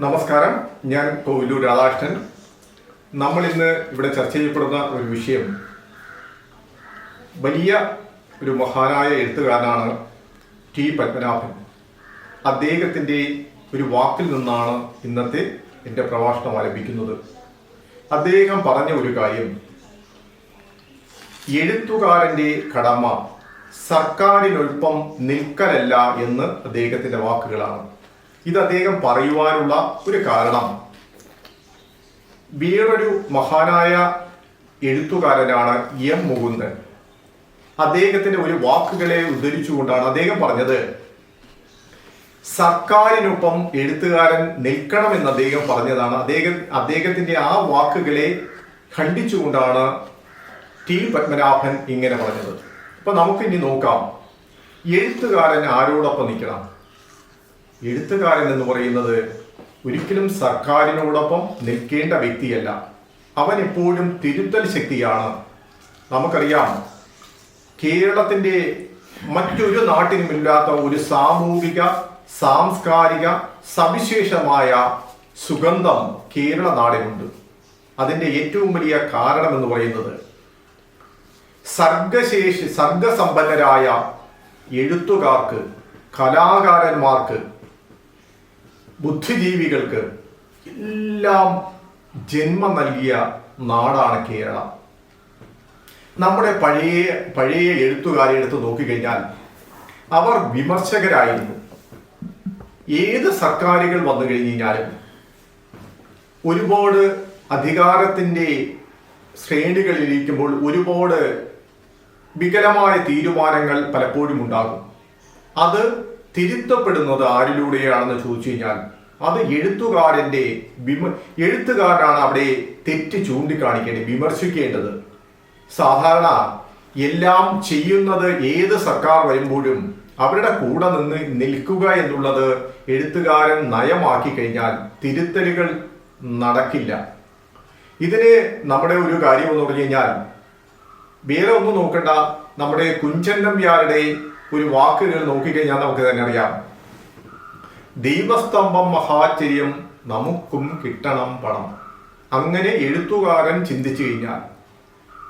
നമസ്കാരം. ഞാൻ കോവിലൂർ രാധാകൃഷ്ണൻ. നമ്മൾ ഇന്ന് ഇവിടെ ചർച്ച ചെയ്യപ്പെടുന്ന ഒരു വിഷയം വലിയ ഒരു മഹാനായ എഴുത്തുകാരനാണ് ടി പത്മനാഭൻ. അദ്ദേഹത്തിന്റെ ഒരു വാക്കിൽ നിന്നാണ് ഇന്നത്തെ എന്റെ പ്രഭാഷണം ആരംഭിക്കുന്നത്. അദ്ദേഹം പറഞ്ഞ ഒരു കാര്യം എഴുത്തുകാരന്റെ കടമ സർക്കാരിനൊപ്പം നിൽക്കലല്ല എന്ന് അദ്ദേഹത്തിന്റെ വാക്കുകളാണ്. ഇത് അദ്ദേഹം പറയുവാനുള്ള ഒരു കാരണം. വേറൊരു മഹാനായ എഴുത്തുകാരനാണ് എം മുകുന്ദൻ. അദ്ദേഹത്തിന്റെ ഒരു വാക്കുകളെ ഉദ്ധരിച്ചുകൊണ്ടാണ് അദ്ദേഹം പറഞ്ഞത് സർക്കാരിനൊപ്പം എഴുത്തുകാരൻ നിൽക്കണമെന്ന് അദ്ദേഹം പറഞ്ഞതാണ്. അദ്ദേഹം അദ്ദേഹത്തിന്റെ ആ വാക്കുകളെ ഖണ്ഡിച്ചുകൊണ്ടാണ് ടി. പത്മനാഭൻ ഇങ്ങനെ പറഞ്ഞത്. അപ്പൊ നമുക്ക് ഇനി നോക്കാം എഴുത്തുകാരൻ ആരോടൊപ്പം നിൽക്കണം? എഴുത്തുകാരൻ എന്ന് പറയുന്നത് ഒരിക്കലും സർക്കാരിനോടൊപ്പം നിൽക്കേണ്ട വ്യക്തിയല്ല. അവൻ എപ്പോഴും തിരുത്തൽ ശക്തിയാണ്. നമുക്കറിയാം കേരളത്തിന്റെ മറ്റൊരു നാട്ടിനുമില്ലാത്ത ഒരു സാമൂഹിക സാംസ്കാരിക സവിശേഷമായ സുഗന്ധം കേരള നാടിനുണ്ട്. അതിന്റെ ഏറ്റവും വലിയ കാരണം എന്ന് പറയുന്നത് സർഗശേഷി സർഗസമ്പന്നരായ എഴുത്തുകാർക്ക് കലാകാരന്മാർക്ക് ബുദ്ധിജീവികൾക്ക് എല്ലാം ജന്മം നൽകിയ നാടാണ് കേരളം. നമ്മുടെ പഴയ പഴയ എഴുത്തുകാരെ എടുത്ത് നോക്കിക്കഴിഞ്ഞാൽ അവർ വിമർശകരായിരുന്നു. ഏത് സർക്കാരുകൾ വന്നു കഴിഞ്ഞു കഴിഞ്ഞാലും ഒരുപാട് അധികാരത്തിന്റെ ശ്രേണികളിലിരിക്കുമ്പോൾ ഒരുപാട് വികലമായ തീരുമാനങ്ങൾ പലപ്പോഴും ഉണ്ടാകും. അത് തിരുത്തപ്പെടുന്നത് ആരിലൂടെയാണെന്ന് ചോദിച്ചു കഴിഞ്ഞാൽ അത് എഴുത്തുകാരന്റെ വിമ എഴുത്തുകാരനാണ് അവിടെ തെറ്റ് ചൂണ്ടിക്കാണിക്കേണ്ടത് വിമർശിക്കേണ്ടത്. സാധാരണ എല്ലാം ചെയ്യുന്നത് ഏത് സർക്കാർ വരുമ്പോഴും അവരുടെ കൂടെ നിന്ന് നിൽക്കുക എന്നുള്ളത് എഴുത്തുകാരൻ നയമാക്കി കഴിഞ്ഞാൽ തിരുത്തലുകൾ നടക്കില്ല. ഇതിന് നമ്മുടെ ഒരു കാര്യം എന്ന് പറഞ്ഞു കഴിഞ്ഞാൽ വേറെ ഒന്നും നോക്കണ്ട നമ്മുടെ കുഞ്ചൻ നമ്പ്യാരുടെ ഒരു വാക്കുകൾ നോക്കിക്കഴിഞ്ഞാൽ നമുക്ക് തന്നെ അറിയാം. ദൈവസ്തംഭം മഹാചര്യം നമുക്കും കിട്ടണം പണം. അങ്ങനെ എഴുത്തുകാരൻ ചിന്തിച്ചു കഴിഞ്ഞാൽ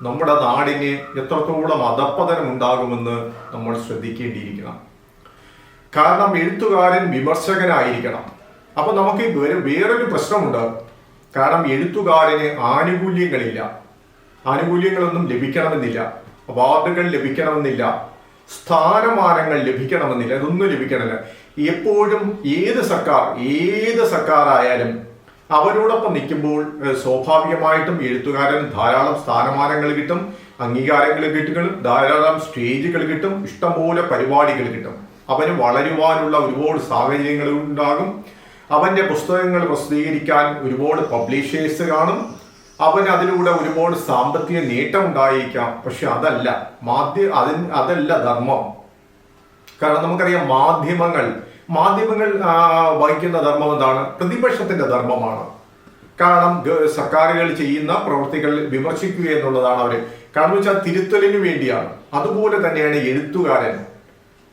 നമ്മുടെ നാടിന് എത്രത്തോളം അതപ്പതനം ഉണ്ടാകുമെന്ന് നമ്മൾ ശ്രദ്ധിക്കേണ്ടിയിരിക്കണം. കാരണം എഴുത്തുകാരൻ വിമർശകനായിരിക്കണം. അപ്പൊ നമുക്ക് വേറെ വേറൊരു പ്രശ്നമുണ്ട്. കാരണം എഴുത്തുകാരന് ആനുകൂല്യങ്ങളില്ല. ആനുകൂല്യങ്ങളൊന്നും ലഭിക്കണമെന്നില്ല. അവാർഡുകൾ ലഭിക്കണമെന്നില്ല. സ്ഥാനമാനങ്ങൾ ലഭിക്കണമെന്നില്ല ഇതൊന്നും ലഭിക്കണമില്ല എപ്പോഴും ഏത് സർക്കാർ ഏത് സർക്കാർ ആയാലും അവരോടൊപ്പം നിൽക്കുമ്പോൾ സ്വാഭാവികമായിട്ടും എഴുത്തുകാരൻ ധാരാളം സ്ഥാനമാനങ്ങൾ കിട്ടും അംഗീകാരങ്ങൾ കിട്ടും ധാരാളം സ്റ്റേജുകൾ കിട്ടും ഇഷ്ടംപോലെ പരിപാടികൾ കിട്ടും. അവന് വളരുവാനുള്ള ഒരുപാട് സാഹചര്യങ്ങൾ ഉണ്ടാകും. അവന്റെ പുസ്തകങ്ങൾ പ്രസിദ്ധീകരിക്കാൻ ഒരുപാട് പബ്ലിഷേഴ്സ് കാണും. അവൻ അതിലൂടെ ഒരുപാട് സാമ്പത്തിക നേട്ടം ഉണ്ടായിരിക്കാം പക്ഷെ അതല്ല. മാധ്യ അതിന് അതല്ല ധർമ്മം. കാരണം നമുക്കറിയാം മാധ്യമങ്ങൾ മാധ്യമങ്ങൾ വഹിക്കുന്ന ധർമ്മം എന്താണ്? പ്രതിപക്ഷത്തിന്റെ ധർമ്മമാണ്. കാരണം സർക്കാരുകൾ ചെയ്യുന്ന പ്രവൃത്തികൾ വിമർശിക്കുക എന്നുള്ളതാണ് അവർ. കാരണം വെച്ചാൽ തിരുത്തലിന് വേണ്ടിയാണ്. അതുപോലെ തന്നെയാണ് എഴുത്തുകാരൻ.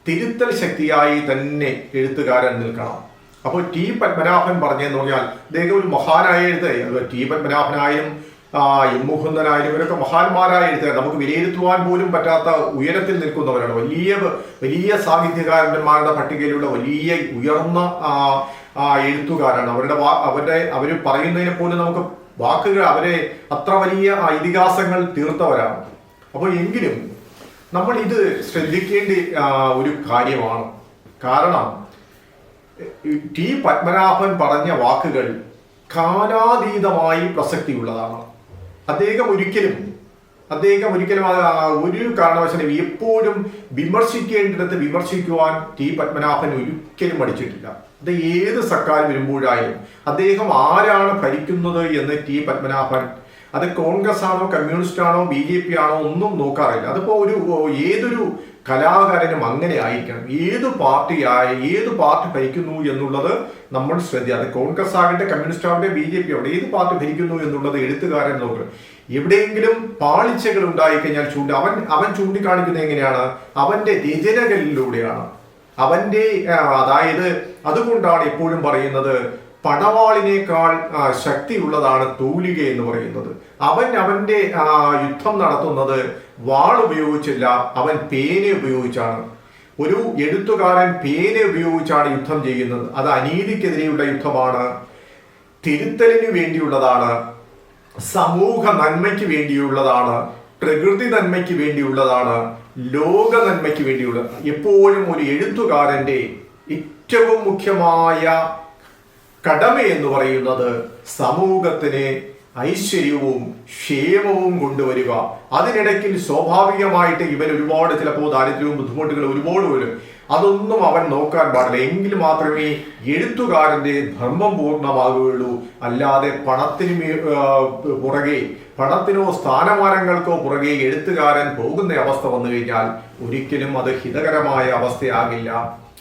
തിരുത്തൽ ശക്തിയായി തന്നെ എഴുത്തുകാരൻ നിൽക്കണം. അപ്പോൾ ടി പത്മനാഭൻ പറഞ്ഞെന്ന് പറഞ്ഞാൽ അദ്ദേഹം ഒരു മഹാനായ എഴുത്ത് ടി പത്മനാഭനായും എം മുകുന്ദനായാലും ഇവരൊക്കെ മഹാന്മാരായ എഴുത്തുകാർ നമുക്ക് വിലയിരുത്തുവാൻ പോലും പറ്റാത്ത ഉയരത്തിൽ നിൽക്കുന്നവരാണ്. വലിയ വലിയ സാഹിത്യകാരന്മാരുടെ പട്ടികയിലുള്ള വലിയ ഉയർന്ന എഴുത്തുകാരാണ്. അവരുടെ അവരുടെ അവർ പറയുന്നതിനെ പോലും നമുക്ക് വാക്കുകൾ അവരെ അത്ര വലിയ ഇതിഹാസങ്ങൾ തീർത്തവരാണ്. അപ്പോൾ എങ്കിലും നമ്മൾ ഇത് ശ്രദ്ധിക്കേണ്ട ഒരു കാര്യമാണ്. കാരണം ടി പത്മനാഭൻ പറഞ്ഞ വാക്കുകൾ കാലാതീതമായി പ്രസക്തിയുള്ളതാണ്. അദ്ദേഹം ഒരിക്കലും അദ്ദേഹം ഒരിക്കലും ഒരു കാരണവശാലും എപ്പോഴും വിമർശിക്കേണ്ടിടത്ത് വിമർശിക്കുവാൻ ടി പത്മനാഭൻ ഒരിക്കലും പഠിച്ചിട്ടില്ല അത് ഏത് സർക്കാർ വരുമ്പോഴായാലും അദ്ദേഹം ആരാണ് ഭരിക്കുന്നത് എന്ന് ടി പത്മനാഭൻ അത് കോൺഗ്രസ് ആണോ കമ്മ്യൂണിസ്റ്റ് ആണോ ബി ജെ പി ആണോ ഒന്നും നോക്കാറില്ല. അതിപ്പോ ഒരു ഏതൊരു കലാകാരനും അങ്ങനെ ആയിരിക്കണം. ഏത് പാർട്ടി ആയ ഏത് പാർട്ടി ഭരിക്കുന്നു എന്നുള്ളത് നമ്മൾ ശ്രദ്ധ അത് കോൺഗ്രസ് ആകട്ടെ കമ്മ്യൂണിസ്റ്റ് ആകട്ടെ ബി ജെ പി ആവട്ടെ ഏത് പാർട്ടി ഭരിക്കുന്നു എന്നുള്ളത് എഴുത്തുകാരൻ നോക്കണം എവിടെയെങ്കിലും പാളിച്ചകൾ ഉണ്ടായിക്കഴിഞ്ഞാൽ ചൂണ്ടി അവൻ അവൻ ചൂണ്ടിക്കാണിക്കുന്നത് എങ്ങനെയാണ്? അവന്റെ രചനകളിലൂടെയാണ്. അവന്റെ അതായത് അതുകൊണ്ടാണ് എപ്പോഴും പറയുന്നത് പടവാളിനേക്കാൾ ശക്തിയുള്ളതാണ് തൂലിക എന്ന് പറയുന്നത്. അവൻ അവന്റെ യുദ്ധം നടത്തുന്നത് വാൾ ഉപയോഗിച്ചില്ല അവൻ പേന ഉപയോഗിച്ചാണ്. ഒരു എഴുത്തുകാരൻ പേന ഉപയോഗിച്ചാണ് യുദ്ധം ചെയ്യുന്നത്. അത് അനീതിക്കെതിരെയുള്ള യുദ്ധമാണ്. തിരുത്തലിനു വേണ്ടിയുള്ളതാണ്. സമൂഹ നന്മയ്ക്ക് വേണ്ടിയുള്ളതാണ്. പ്രകൃതി നന്മയ്ക്ക് വേണ്ടിയുള്ളതാണ്. ലോക നന്മയ്ക്ക് വേണ്ടിയുള്ള എപ്പോഴും ഒരു എഴുത്തുകാരന്റെ ഏറ്റവും മുഖ്യമായ കടമ എന്ന് പറയുന്നത് സമൂഹത്തിന് ഐശ്വര്യവും ക്ഷേമവും കൊണ്ടുവരിക. അതിനിടയ്ക്ക് സ്വാഭാവികമായിട്ട് ഇവൻ ഒരുപാട് ചിലപ്പോൾ ദാരിദ്ര്യവും ബുദ്ധിമുട്ടുകളും ഒരുപാട് വരും. അതൊന്നും അവൻ നോക്കാൻ പാടില്ല. എങ്കിൽ മാത്രമേ എഴുത്തുകാരന്റെ ധർമ്മം പൂർണമാകുകയുള്ളൂ. അല്ലാതെ പണത്തിന് പുറകെ പണത്തിനോ സ്ഥാനമാനങ്ങൾക്കോ പുറകെ എഴുത്തുകാരൻ പോകുന്ന അവസ്ഥ വന്നു കഴിഞ്ഞാൽ ഒരിക്കലും അത് ഹിതകരമായ അവസ്ഥയാകില്ല.